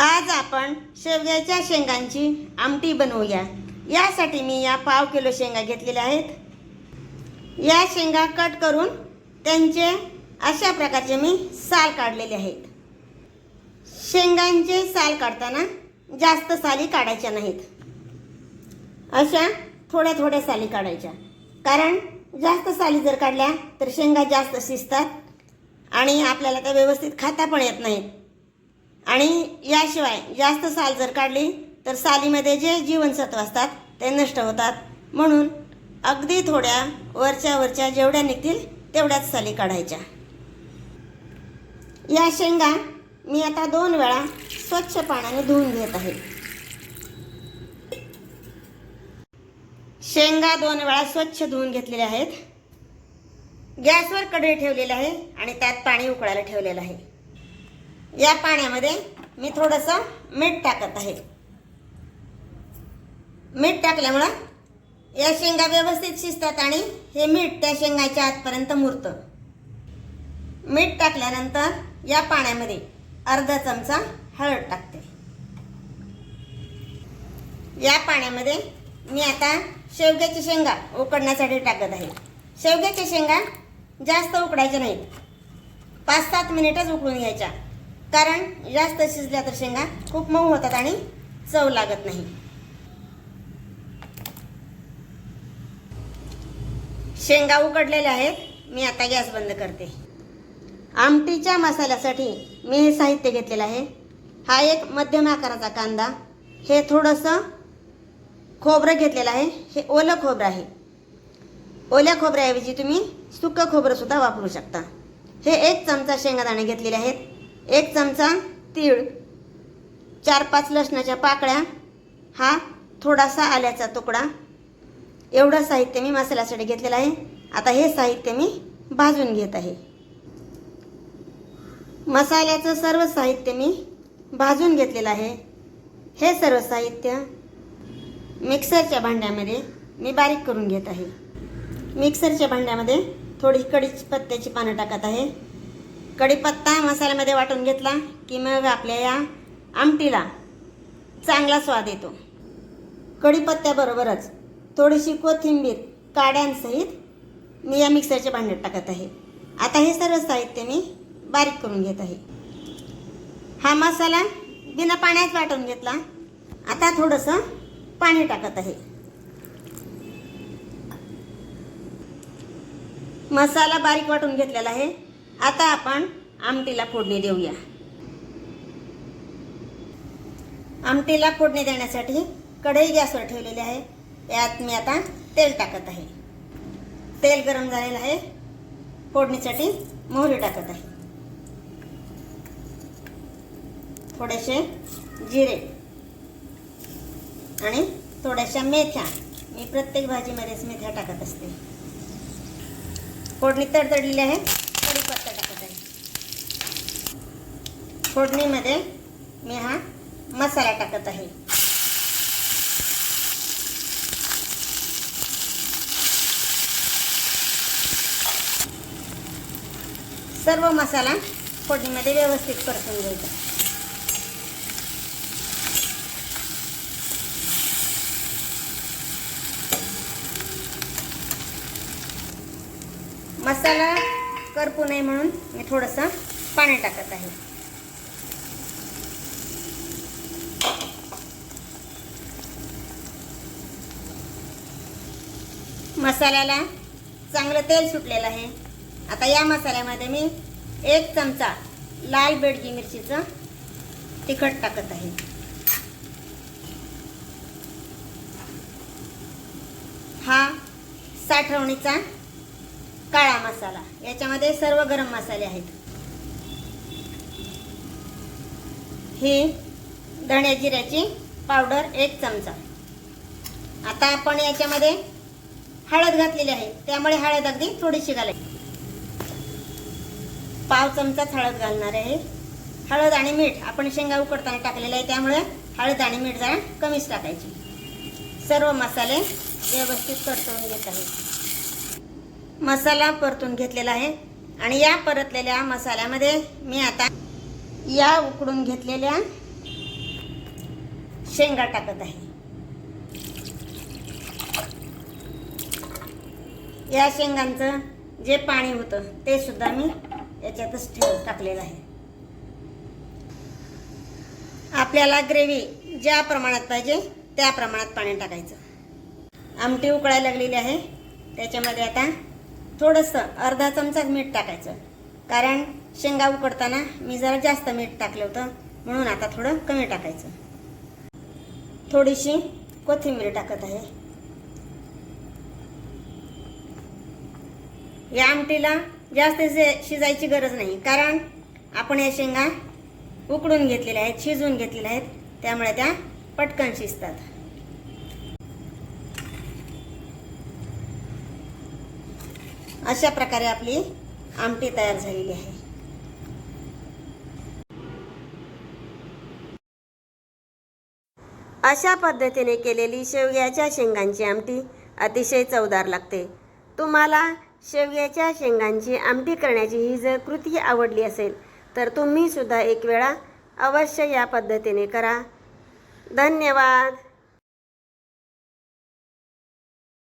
आज आपण शेवग्याच्या शेंगांची आमटी बनवूया. यासाठी मी या पाव किलो शेंगा घेतलेल्या आहेत. या शेंगा कट करून त्यांचे अशा प्रकारचे मी साल काढलेले आहेत. शेंगांचे साल काढताना जास्त साली काढायच्या नाहीत. अशा थोड्या थोड्या साली काढायच्या. कारण जास्त साली जर काढल्या तर शेंगा जास्त शिजतात आणि आपल्याला त्या व्यवस्थित खाता पण येत नाहीत. आणि याशिवाय जास्त साल जर काढली तर सालीमध्ये जे जीवनसत्व असतात ते नष्ट होतात. म्हणून अगदी थोड्या वरच्या वरच्या जेवढ्या निघतील तेवढ्याच साली काढायच्या. या शेंगा मी आता दोन वेळा स्वच्छ पाण्याने धुवून घेत आहे. शेंगा दोन वेळा स्वच्छ धुवून घेतलेल्या आहेत. गॅसवर कढई ठेवलेली आहे आणि त्यात पाणी उकळायला ठेवलेलं आहे. या पाण्यामध्ये मी थोडंसं मीठ टाकत आहे. मीठ टाकल्यामुळं या शेंगा व्यवस्थित शिजतात आणि हे मीठ त्या शेंगाच्या आतपर्यंत मुरतं. मीठ टाकल्यानंतर या पाण्यामध्ये अर्धा चमचा हळद टाकते. या पाण्यामध्ये मी आता शेवग्याची शेंगा उकडण्यासाठी टाकत आहे. शेवग्याच्या शेंगा जास्त उकडायच्या नाहीत. पाच सात मिनिटच उकळून घ्यायच्या. कारण जास्त शिजल्या तर शेंगा खूप मऊ होतात आणि चव लागत नाही. शेंगा उकडलेल्या आहेत. मी आता गॅस बंद करते. आमटीच्या मसाल्यासाठी मी हे साहित्य घेतलेलं आहे. हा एक मध्यम आकाराचा कांदा. हे थोडंसं खोबरं घेतलेलं आहे. हे ओलं खोबरं आहे. ओल्या खोबऱ्याऐवजी तुम्ही सुकं खोबरंसुद्धा वापरू शकता. हे एक चमचा शेंगादाणे घेतलेले आहेत. एक चमचा तीळ चार पाच लसणाच्या पाकळ्या हा थोडासा आल्याचा तुकडा. एवढं साहित्य मी मसाल्यासाठी घेतलेलं आहे. आता हे साहित्य मी भाजून घेत आहे. मसाल्याचं सर्व साहित्य मी भाजून घेतलेलं आहे. हे सर्व साहित्य मिक्सरच्या भांड्यामध्ये मी बारीक करून घेत आहे. मिक्सरच्या भांड्यामध्ये थोडी कडीच पत्त्याची पानं टाकत आहे. कढीपत्ता मसाल्यामध्ये वाटून घेतला की मग आपल्या या आमटीला चांगला स्वाद येतो. कढीपत्त्याबरोबरच थोडीशी कोथिंबीर काड्यांसहित मी या मिक्सरच्या भांड्यात टाकत आहे. आता हे सर्व साहित्य मी बारीक करून घेत आहे. हा मसाला बिना पाण्यात वाटून घेतला. आता थोडंसं पाणी टाकत आहे. मसाला बारीक वाटून घेतलेला आहे. आता आपण आमटीला फोडणी देऊया. आमटीला फोडणी देण्यासाठी कढई गॅसवर ठेवलेली आहे. यात मी आता तेल टाकत आहे. तेल गरम झालेलं आहे. फोडणीसाठी मोहरी टाकत आहे. थोडेसे जिरे आणि थोड्याशा मेथ्या. मी प्रत्येक भाजीमध्येच मेथ्या टाकत असते. फोडणी तडतडलेली आहे कढीपत्ता टाकत आहे फोडणीमध्ये मी हा मसाला टाकत आहे. सर्व मसाला फोडणीमध्ये व्यवस्थित परतून घ्यायचा. मसाला करपू नये म्हणून मी थोडंसं पाणी टाकत आहे. मसाल्याला चांगलं तेल सुटलेलं आहे. आता या मसाल्यामध्ये मी एक चमचा लाल बेडगी मिरचीचं तिखट टाकत आहे. हा साठवणीचा काळा मसाला. याच्यामध्ये सर्व गरम मसाले आहेत. ही धण्या जिऱ्याची पावडर एक चमचा. आता आपण याच्यामध्ये हळद घातलेली आहे. त्यामुळे हळद अगदी थोडीशी घालायची. पाव चमचाच हळद घालणार आहे. हळद आणि मीठ आपण शेंगा उकडताना टाकलेलं आहे त्यामुळे हळद आणि मीठ जरा कमीच टाकायची. सर्व मसाले व्यवस्थित परतवून घेत आहे. मसाला परतून घेतलेला आहे. आणि या परतलेल्या मसाल्यामध्ये मी आता या उकडून घेतलेल्या शेंगा टाकत आहे. या शेंगांचं जे पाणी होतं ते सुद्धा मी याच्यातच ठेव टाकलेलं आहे. आपल्याला ग्रेव्ही ज्या प्रमाणात पाहिजे त्या प्रमाणात पाणी टाकायचं. आमटी उकळायला लागलेली आहे. त्याच्यामध्ये आता थोडंसं अर्धा चमचा मीठ टाकायचं. कारण शेंगा उकडताना मी जरा जास्त मीठ टाकलं होतं म्हणून आता थोडं कमी टाकायचं. थोडीशी कोथिंबीर टाकत आहे. या आमटीला जास्त शि- शिजायची गरज नाही. कारण आपण या शेंगा उकडून घेतलेल्या आहेत शिजवून घेतलेल्या आहेत. त्यामुळे त्या पटकन शिजतात. अशा प्रकारे आपली आमटी तयार झालेली आहे. अशा पद्धतीने केलेली शेवग्याच्या शेंगांची आमटी अतिशय चवदार लागते. तुम्हाला शेवग्याच्या शेंगांची आमटी करण्याची ही जर कृती आवडली असेल तर तुम्ही सुद्धा एक वेळा अवश्य या पद्धतीने करा. धन्यवाद.